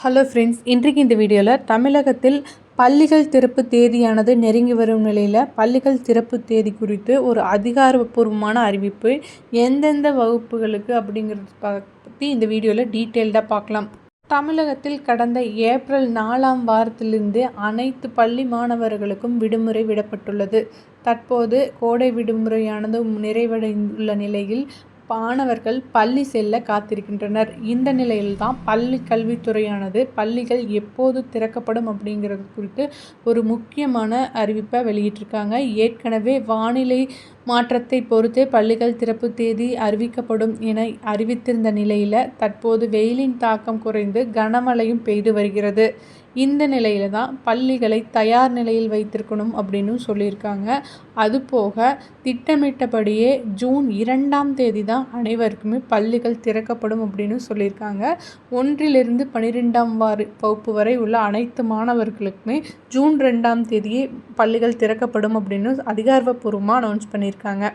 Hello friends இன்றைக்கு இந்த வீடியோவில் தமிழகத்தில் பள்ளிகள் திறப்பு தேதியானது நெருங்கி வரும் நிலையில் பள்ளிகள் திறப்பு தேதி குறித்து ஒரு அதிகாரப்பூர்வமான அறிவிப்பு எந்தெந்த வகுப்புகளுக்கு அப்படிங்கிறது பற்றி இந்த வீடியோவில் டீட்டெயில்டாக பார்க்கலாம் தமிழகத்தில் கடந்த ஏப்ரல் நாலாம் வாரத்திலிருந்து அனைத்து பள்ளி மாணவர்களுக்கும் விடுமுறை விடப்பட்டுள்ளது. தற்போது கோடை விடுமுறையானது நிறைவடைந்துள்ள நிலையில் மாணவர்கள் பள்ளி செல்ல காத்திருக்கின்றனர். இந்த நிலையில்தான் பள்ளி கல்வித்துறையானது பள்ளிகள் எப்போது திறக்கப்படும் அப்படிங்கிறது குறித்து ஒரு முக்கியமான அறிவிப்பை வெளியிட்டிருக்காங்க. ஏற்கனவே வானிலை மாற்றத்தை பொறுத்தே பள்ளிகள் திறப்பு தேதி அறிவிக்கப்படும் என அறிவித்திருந்த நிலையில் தற்போது வெயிலின் தாக்கம் குறைந்து கனமழையும் பெய்து வருகிறது. இந்த நிலையில தான் பள்ளிகளை தயார் நிலையில் வைத்திருக்கணும் அப்படின்னு சொல்லியிருக்காங்க. அதுபோக திட்டமிட்டபடியே ஜூன் இரண்டாம் தேதி தான் அனைவருக்குமே பள்ளிகள் திறக்கப்படும் அப்படின்னு சொல்லியிருக்காங்க. ஒன்றிலிருந்து பனிரெண்டாம் வார வகுப்பு வரை உள்ள அனைத்து மாணவர்களுக்குமே ஜூன் ரெண்டாம் தேதியே பள்ளிகள் திறக்கப்படும் அப்படின்னு அதிகாரப்பூர்வமாக அனௌன்ஸ் பண்ணியிருக்காங்க.